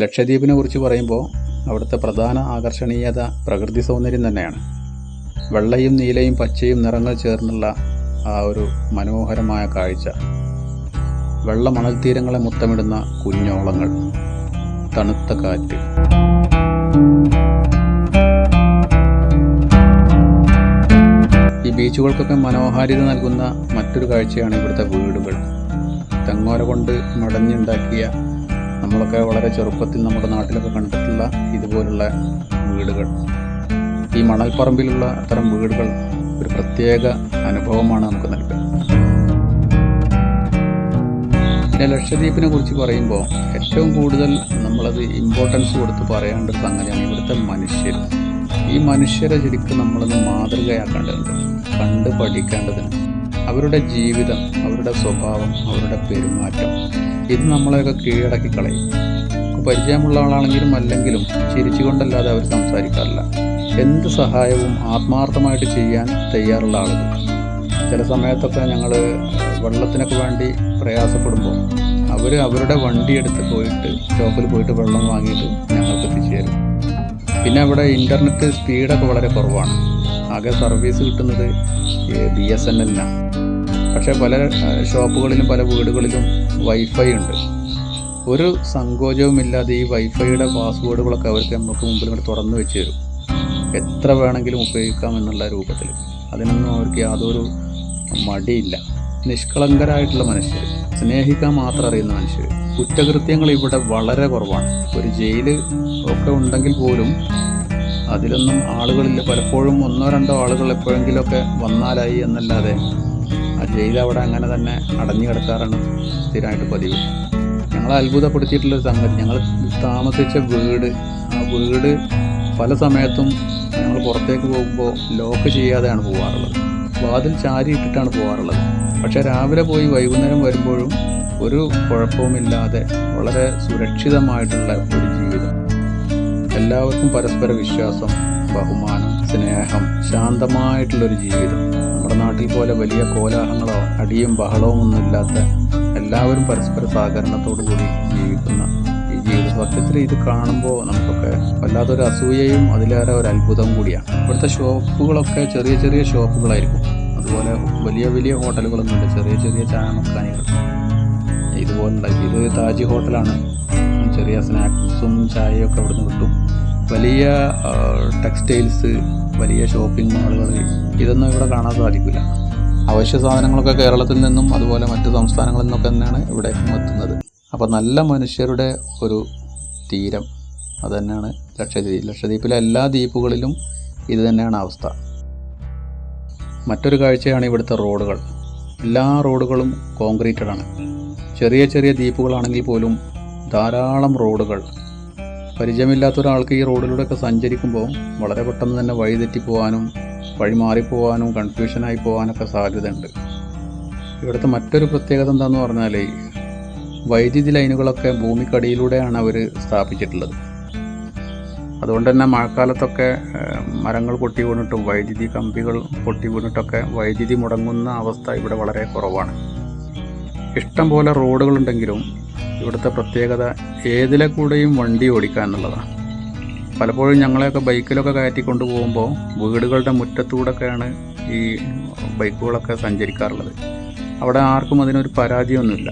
ലക്ഷദ്വീപിനെ കുറിച്ച് പറയുമ്പോൾ അവിടുത്തെ പ്രധാന ആകർഷണീയത പ്രകൃതി സൗന്ദര്യം തന്നെയാണ്. വെള്ളയും നീലയും പച്ചയും നിറങ്ങൾ ചേർന്നുള്ള ആ ഒരു മനോഹരമായ കാഴ്ച. വെള്ള മണൽത്തീരങ്ങളെ മുത്തമിടുന്ന കുഞ്ഞോളങ്ങൾ. തണുത്ത കാറ്റ്. ഈ ബീച്ചുകൾക്കൊക്കെ മനോഹാരിത നൽകുന്ന മറ്റൊരു കാഴ്ചയാണ് ഇവിടുത്തെ വീടുകൾ. തെങ്ങോല കൊണ്ട് മടഞ്ഞുണ്ടാക്കിയ നമ്മളൊക്കെ വളരെ ചെറുപ്പത്തിൽ നമ്മുടെ നാട്ടിലൊക്കെ കണ്ടിട്ടുള്ള ഇതുപോലുള്ള വീടുകൾ. ഈ മണൽപ്പറമ്പിലുള്ള അത്തരം വീടുകൾ ഒരു പ്രത്യേക അനുഭവമാണ് നമുക്ക് നൽകുന്നത്. പിന്നെ ലക്ഷദ്വീപിനെ കുറിച്ച് പറയുമ്പോൾ ഏറ്റവും കൂടുതൽ നമ്മളത് ഇമ്പോർട്ടൻസ് കൊടുത്ത് പറയേണ്ട അങ്ങനെയാണ് ഇവിടുത്തെ മനുഷ്യർ. ഈ മനുഷ്യരെ ശരിക്കും നമ്മളത് മാതൃകയാക്കേണ്ടതുണ്ട് കണ്ട് പഠിക്കേണ്ടതുണ്ട് അവരുടെ ജീവിതം അവരുടെ സ്വഭാവം അവരുടെ പെരുമാറ്റം ഇത് നമ്മളെയൊക്കെ കീഴടക്കി കളയും. പരിചയമുള്ള ആളാണെങ്കിലും അല്ലെങ്കിലും ചിരിച്ചുകൊണ്ടല്ലാതെ അവർ സംസാരിക്കാറില്ല. എന്ത് സഹായവും ആത്മാർത്ഥമായിട്ട് ചെയ്യാൻ തയ്യാറുള്ള ആളുകൾ. ചില സമയത്തൊക്കെ ഞങ്ങൾ വെള്ളത്തിനൊക്കെ വേണ്ടി പ്രയാസപ്പെടുമ്പോൾ അവർ അവരുടെ വണ്ടി എടുത്ത് പോയിട്ട് ഷോപ്പിൽ പോയിട്ട് വെള്ളം വാങ്ങിയിട്ട് ഞങ്ങൾക്ക് എത്തിച്ചു തരും പിന്നെ അവിടെ ഇന്റർനെറ്റ് സ്പീഡൊക്കെ വളരെ കുറവാണ്. ആകെ സർവീസ് കിട്ടുന്നത് ബി എസ് എൻ എല്ലിനാണ് പക്ഷേ പല ഷോപ്പുകളിലും പല വീടുകളിലും വൈഫൈ ഉണ്ട്. ഒരു സങ്കോചവുമില്ലാതെ ഈ വൈഫൈയുടെ പാസ്വേഡുകളൊക്കെ അവർക്ക് നമുക്ക് മുമ്പിൽ ഇങ്ങോട്ട് തുറന്നു വെച്ച് തരും. എത്ര വേണമെങ്കിലും ഉപയോഗിക്കാം എന്നുള്ള രൂപത്തിൽ. അതിനൊന്നും അവർക്ക് യാതൊരു മടിയില്ല. നിഷ്കളങ്കരായിട്ടുള്ള മനുഷ്യർ സ്നേഹിക്കാൻ മാത്രം അറിയുന്ന മനുഷ്യർ കുറ്റകൃത്യങ്ങൾ ഇവിടെ വളരെ കുറവാണ്. ഒരു ജയിൽ ഒക്കെ ഉണ്ടെങ്കിൽ പോലും അതിലൊന്നും ആളുകളില്ല. പലപ്പോഴും ഒന്നോ രണ്ടോ ആളുകൾ എപ്പോഴെങ്കിലുമൊക്കെ വന്നാലായി എന്നല്ലാതെ ജയിൽ അവിടെ അങ്ങനെ തന്നെ അടഞ്ഞു കിടക്കാറാണ് സ്ഥിരമായിട്ട് പതിവ്. ഞങ്ങളെ അത്ഭുതപ്പെടുത്തിയിട്ടുള്ളൊരു സംഗതി ഞങ്ങൾ താമസിച്ച വീട് ആ വീട് പല സമയത്തും ഞങ്ങൾ പുറത്തേക്ക് പോകുമ്പോൾ ലോക്ക് ചെയ്യാതെയാണ് പോകാറുള്ളത് വാതിൽ ചാരി ഇട്ടിട്ടാണ് പോകാറുള്ളത് പക്ഷേ രാവിലെ പോയി വൈകുന്നേരം വരുമ്പോഴും ഒരു കുഴപ്പവുമില്ലാതെ വളരെ സുരക്ഷിതമായിട്ടുള്ള ഒരു ജീവിതം. എല്ലാവർക്കും പരസ്പര വിശ്വാസം ബഹുമാനം സ്നേഹം ശാന്തമായിട്ടുള്ളൊരു ജീവിതം. നമ്മുടെ നാട്ടിൽ പോലെ വലിയ കോലാഹലങ്ങളോ അടിയും ബഹളവും ഒന്നുമില്ലാത്ത എല്ലാവരും പരസ്പര സഹകരണത്തോടു കൂടി ജീവിക്കുന്ന ഈ ജീവിത സത്യത്തിൽ ഇത് കാണുമ്പോൾ നമുക്കൊക്കെ വല്ലാത്തൊരു അസൂയയും അതിലേറെ ഒരു അത്ഭുതം കൂടിയാണ്. ഇവിടുത്തെ ഷോപ്പുകളൊക്കെ ചെറിയ ചെറിയ ഷോപ്പുകളായിരിക്കും. അതുപോലെ വലിയ വലിയ ഹോട്ടലുകളൊന്നുമില്ല ചെറിയ ചെറിയ ചായ മക്കാനികൾ. ഇതുപോലുള്ള ഇത് താജ് ഹോട്ടലാണ്. ചെറിയ സ്നാക്സും ചായയൊക്കെ ഇവിടുന്ന് കിട്ടും. വലിയ ടെക്സ്റ്റൈൽസ് വലിയ ഷോപ്പിംഗ് മാളുകൾ ഇതൊന്നും ഇവിടെ കാണാൻ സാധിക്കില്ല. അവശ്യ സാധനങ്ങളൊക്കെ കേരളത്തിൽ നിന്നും അതുപോലെ മറ്റു സംസ്ഥാനങ്ങളിൽ നിന്നൊക്കെ തന്നെയാണ് ഇവിടെ എത്തുന്നത്. അപ്പോൾ നല്ല മനുഷ്യരുടെ ഒരു തീരം അതുതന്നെയാണ് ലക്ഷദ്വീപ്. ലക്ഷദ്വീപിലെ എല്ലാ ദ്വീപുകളിലും ഇത് തന്നെയാണ് അവസ്ഥ. മറ്റൊരു കാഴ്ചയാണ് ഇവിടുത്തെ റോഡുകൾ. എല്ലാ റോഡുകളും കോൺക്രീറ്റഡ് ആണ് ചെറിയ ചെറിയ ദ്വീപുകളാണെങ്കിൽ പോലും ധാരാളം റോഡുകൾ പരിചയമില്ലാത്ത ഒരാൾക്ക് ഈ റോഡിലൂടെയൊക്കെ സഞ്ചരിക്കുമ്പോൾ വളരെ പെട്ടെന്ന് തന്നെ വഴിതെറ്റി പോകാനും വഴി മാറിപ്പോവാനും കൺഫ്യൂഷനായി പോകാനൊക്കെ സാധ്യതയുണ്ട്. ഇവിടുത്തെ മറ്റൊരു പ്രത്യേകത എന്താണെന്ന് പറഞ്ഞാൽ വൈദ്യുതി ലൈനുകളൊക്കെ ഭൂമിക്കടിയിലൂടെയാണ് അവർ സ്ഥാപിച്ചിട്ടുള്ളത്. അതുകൊണ്ട് തന്നെ മഴക്കാലത്തൊക്കെ മരങ്ങൾ പൊട്ടി വീണിട്ടും വൈദ്യുതി കമ്പികൾ പൊട്ടി വീണിട്ടൊക്കെ വൈദ്യുതി മുടങ്ങുന്ന അവസ്ഥ ഇവിടെ വളരെ കുറവാണ്. ഇഷ്ടം പോലെ റോഡുകളുണ്ടെങ്കിലും ഇവിടുത്തെ പ്രത്യേകത ഏതിലെ കൂടെയും വണ്ടി ഓടിക്കുക എന്നുള്ളതാണ്. പലപ്പോഴും ഞങ്ങളെയൊക്കെ ബൈക്കിലൊക്കെ കയറ്റിക്കൊണ്ട് പോകുമ്പോൾ വീടുകളുടെ മുറ്റത്തൂടെയൊക്കെയാണ് ഈ ബൈക്കുകളൊക്കെ സഞ്ചരിക്കാറുള്ളത്. അവിടെ ആർക്കും അതിനൊരു പരാതിയൊന്നുമില്ല.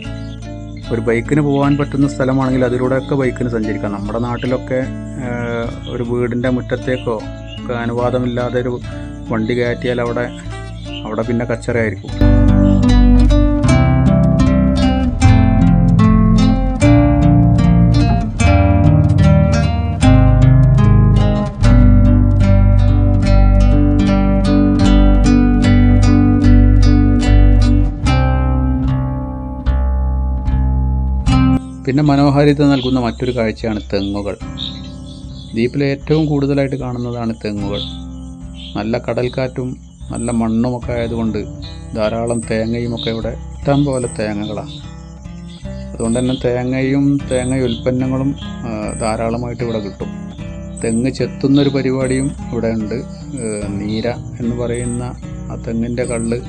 ഒരു ബൈക്കിന് പോകാൻ പറ്റുന്ന സ്ഥലമാണെങ്കിൽ അതിലൂടെയൊക്കെ ബൈക്കിന് സഞ്ചരിക്കാം. നമ്മുടെ നാട്ടിലൊക്കെ ഒരു വീടിന്റെ മുറ്റത്തേക്കോ ഒക്കെ അനുവാദമില്ലാതെ ഒരു വണ്ടി കയറ്റിയാൽ അവിടെ അവിടെ പിന്നെ കച്ചറയായിരിക്കും. പിന്നെ മനോഹാരിത നൽകുന്ന മറ്റൊരു കാഴ്ചയാണ് തെങ്ങുകൾ. ദ്വീപിലെ ഏറ്റവും കൂടുതലായിട്ട് കാണുന്നതാണ് തെങ്ങുകൾ. നല്ല കടൽക്കാറ്റും നല്ല മണ്ണുമൊക്കെ ആയതുകൊണ്ട് ധാരാളം തേങ്ങയുമൊക്കെ ഇവിടെ ഇഷ്ടം പോലെ തേങ്ങകളാണ്. അതുകൊണ്ട് തന്നെ തേങ്ങയും തേങ്ങ ഉൽപ്പന്നങ്ങളും ധാരാളമായിട്ട് ഇവിടെ കിട്ടും. തെങ്ങ് ചെത്തുന്നൊരു പരിപാടിയും ഇവിടെ ഉണ്ട്. നീര എന്ന് പറയുന്ന ആ തെങ്ങിന്റെ കള്ള്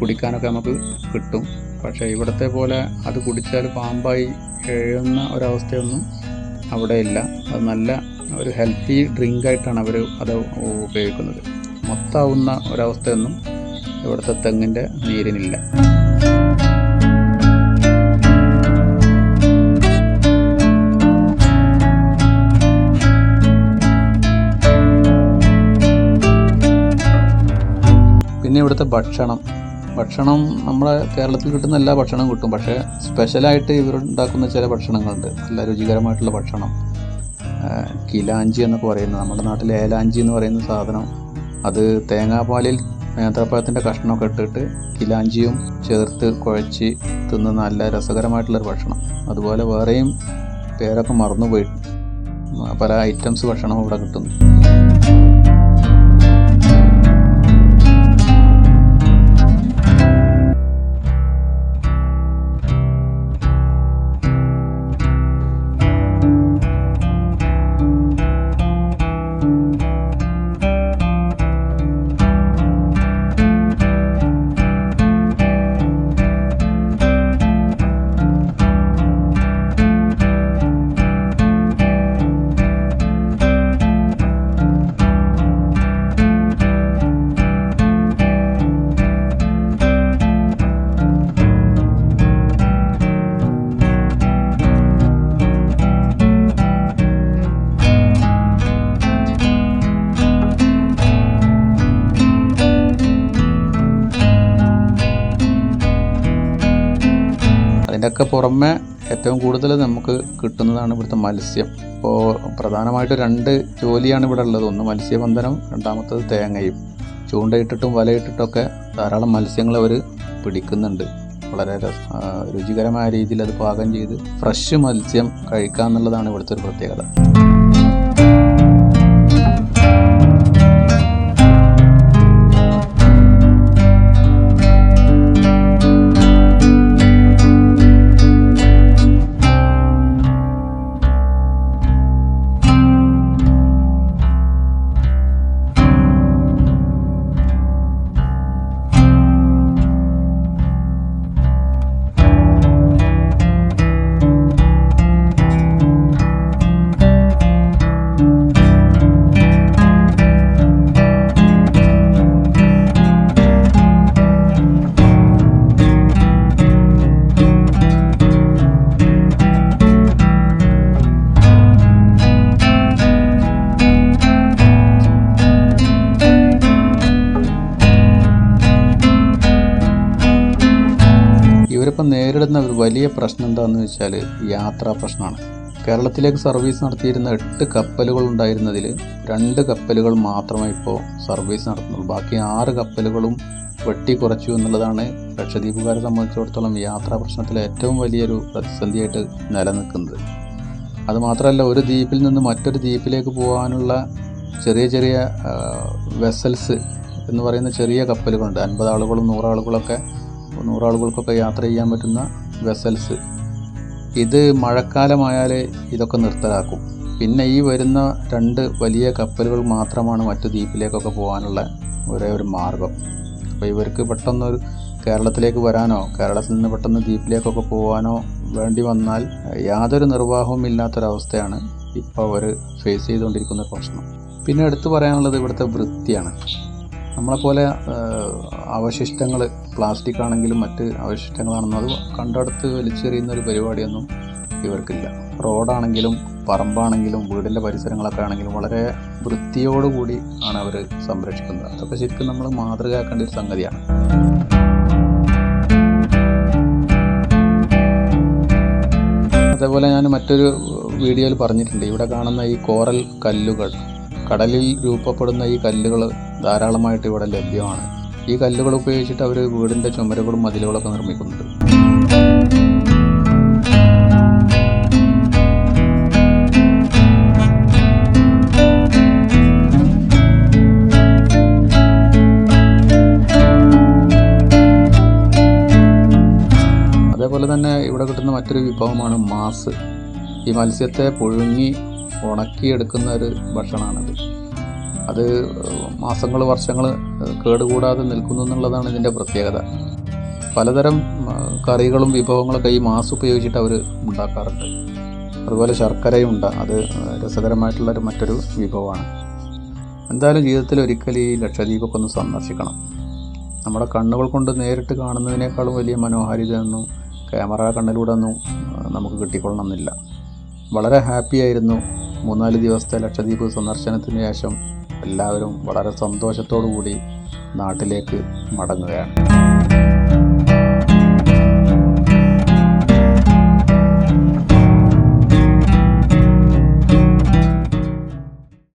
കുടിക്കാനൊക്കെ നമുക്ക് കിട്ടും. പക്ഷേ ഇവിടത്തെ പോലെ അത് കുടിച്ചാൽ പാമ്പായി എഴുന്ന ഒരവസ്ഥയൊന്നും അവിടെ ഇല്ല അത് നല്ല ഒരു ഹെൽത്തി ഡ്രിങ്ക് ആയിട്ടാണ് അവർ അത് ഉപയോഗിക്കുന്നത്. മൊത്തമാവുന്ന ഒരവസ്ഥയൊന്നും ഇവിടുത്തെ തെങ്ങിന്റെ നീരിനില്ല. പിന്നെ ഇവിടുത്തെ ഭക്ഷണം. ഭക്ഷണം നമ്മുടെ കേരളത്തിൽ കിട്ടുന്ന എല്ലാ ഭക്ഷണവും കിട്ടും. പക്ഷേ സ്പെഷ്യലായിട്ട് ഇവരുണ്ടാക്കുന്ന ചില ഭക്ഷണങ്ങളുണ്ട്. നല്ല രുചികരമായിട്ടുള്ള ഭക്ഷണം. കിലാഞ്ചി എന്നൊക്കെ പറയുന്നത് നമ്മുടെ നാട്ടിൽ ഏലാഞ്ചി എന്ന് പറയുന്ന സാധനം അത് തേങ്ങാപ്പാലിൽ നേന്ത്രപ്പഴത്തിന്റെ കഷ്ണമൊക്കെ ഇട്ടിട്ട് കിലാഞ്ചിയും ചേർത്ത് കുഴച്ച് തിന്നുന്ന നല്ല രസകരമായിട്ടുള്ളൊരു ഭക്ഷണം. അതുപോലെ വേറെയും പേരൊക്കെ മറന്നുപോയി. പല ഐറ്റംസ് ഭക്ഷണം ഇവിടെ കിട്ടുന്നു. അതിന്റെയൊക്കെ പുറമെ ഏറ്റവും കൂടുതൽ നമുക്ക് കിട്ടുന്നതാണ് ഇവിടുത്തെ മത്സ്യം. ഇപ്പോൾ പ്രധാനമായിട്ട് രണ്ട് ജോലിയാണ് ഇവിടെ ഉള്ളത്. ഒന്ന് മത്സ്യബന്ധനം രണ്ടാമത്തത് തേങ്ങയും. ചൂണ്ടയിട്ടിട്ടും വലയിട്ടിട്ടൊക്കെ ധാരാളം മത്സ്യങ്ങൾ അവർ പിടിക്കുന്നുണ്ട്. വളരെ രുചികരമായ രീതിയിൽ അത് പാകം ചെയ്ത് ഫ്രഷ് മത്സ്യം കഴിക്കുക എന്നുള്ളതാണ് ഇവിടുത്തെ ഒരു പ്രത്യേകത. ഇവരിപ്പം നേരിടുന്ന ഒരു വലിയ പ്രശ്നം എന്താണെന്ന് വെച്ചാൽ യാത്രാ പ്രശ്നമാണ്. കേരളത്തിലേക്ക് സർവീസ് നടത്തിയിരുന്ന എട്ട് കപ്പലുകൾ ഉണ്ടായിരുന്നതിൽ രണ്ട് കപ്പലുകൾ മാത്രമേ ഇപ്പോൾ സർവീസ് നടത്തുന്നുള്ളൂ. ബാക്കി ആറ് കപ്പലുകളും വെട്ടിക്കുറച്ചു എന്നുള്ളതാണ് ലക്ഷദ്വീപുകാരെ സംബന്ധിച്ചിടത്തോളം യാത്രാ പ്രശ്നത്തിൽ ഏറ്റവും വലിയൊരു പ്രതിസന്ധിയായിട്ട് നിലനിൽക്കുന്നത്. അതുമാത്രമല്ല ഒരു ദ്വീപിൽ നിന്ന് മറ്റൊരു ദ്വീപിലേക്ക് പോകാനുള്ള ചെറിയ ചെറിയ വെസൽസ് എന്ന് പറയുന്ന ചെറിയ കപ്പലുകളുണ്ട്. അൻപത് ആളുകളും നൂറാളുകളൊക്കെ നൂറാളുകൾക്കൊക്കെ യാത്ര ചെയ്യാൻ പറ്റുന്ന വെസൽസ്. ഇത് മഴക്കാലമായാലേ ഇതൊക്കെ നിർത്തലാക്കും. പിന്നെ ഈ വരുന്ന രണ്ട് വലിയ കപ്പലുകൾ മാത്രമാണ് മറ്റു ദ്വീപിലേക്കൊക്കെ പോകാനുള്ള ഒരേ ഒരു മാർഗം. അപ്പോൾ ഇവർക്ക് പെട്ടെന്ന് ഒരു കേരളത്തിലേക്ക് വരാനോ കേരളത്തിൽ നിന്ന് പെട്ടെന്ന് ദ്വീപിലേക്കൊക്കെ പോകാനോ വേണ്ടി വന്നാൽ യാതൊരു നിർവാഹവും ഇല്ലാത്തൊരവസ്ഥയാണ് ഇപ്പോൾ അവർ ഫേസ് ചെയ്തുകൊണ്ടിരിക്കുന്ന പ്രശ്നം. പിന്നെ എടുത്തു പറയാനുള്ളത് ഇവിടുത്തെ വൃത്തിയാണ്. നമ്മളെപ്പോലെ അവശിഷ്ടങ്ങൾ പ്ലാസ്റ്റിക് ആണെങ്കിലും മറ്റ് അവശിഷ്ടങ്ങളാണെന്നും അത് കണ്ടെടുത്ത് വലിച്ചെറിയുന്ന ഒരു പരിപാടിയൊന്നും ഇവർക്കില്ല. റോഡാണെങ്കിലും പറമ്പാണെങ്കിലും വീടിന്റെ പരിസരങ്ങളൊക്കെ ആണെങ്കിലും വളരെ വൃത്തിയോടുകൂടി ആണ് അവർ സംരക്ഷിക്കുന്നത്. അതൊക്കെ ശരിക്കും നമ്മൾ മാതൃകയാക്കേണ്ട ഒരു സംഗതിയാണ്. അതേപോലെ ഞാൻ മറ്റൊരു വീഡിയോയിൽ പറഞ്ഞിട്ടുണ്ട്. ഇവിടെ കാണുന്ന ഈ കോറൽ കല്ലുകൾ. കടലിൽ രൂപപ്പെടുന്ന ഈ കല്ലുകൾ ധാരാളമായിട്ട് ഇവിടെ ലഭ്യമാണ്. ഈ കല്ലുകൾ ഉപയോഗിച്ചിട്ട് അവർ വീടിന്റെ ചുമരുകളും മതിലുകളൊക്കെ നിർമ്മിക്കുന്നുണ്ട്. അതേപോലെ തന്നെ ഇവിടെ കിട്ടുന്ന മറ്റൊരു വിഭവമാണ് മാസ്. ഈ മത്സ്യത്തെ പുഴുങ്ങി ഉണക്കിയെടുക്കുന്ന ഒരു ഭക്ഷണമാണത്. അത് മാസങ്ങൾ വർഷങ്ങൾ കേടുകൂടാതെ നിൽക്കുന്നു എന്നുള്ളതാണ് ഇതിന്റെ പ്രത്യേകത. പലതരം കറികളും വിഭവങ്ങളൊക്കെ ഈ മാസ് ഉപയോഗിച്ചിട്ട് അവർ ഉണ്ടാക്കാറുണ്ട്. അതുപോലെ ശർക്കരയും ഉണ്ട് അത് രസകരമായിട്ടുള്ളൊരു മറ്റൊരു വിഭവമാണ്. എന്തായാലും ജീവിതത്തിൽ ഒരിക്കൽ ഈ ലക്ഷദ്വീപൊക്കെ ഒന്ന് സന്ദർശിക്കണം. നമ്മുടെ കണ്ണുകൾ കൊണ്ട് നേരിട്ട് കാണുന്നതിനേക്കാളും വലിയ മനോഹാരിതയൊന്നും ക്യാമറ കണ്ണിലൂടെ ഒന്നും നമുക്ക് നമുക്ക് കിട്ടിക്കൊള്ളണമെന്നില്ല. വളരെ ഹാപ്പി ആയിരുന്നു മൂന്നാൽ ദിവസത്തെ ലക്ഷദ്വീപ് സന്ദർശനത്തിന് ശേഷം എല്ലാവരും വളരെ സന്തോഷത്തോടു കൂടി നാട്ടിലേക്ക് മടങ്ങുകയാണ്.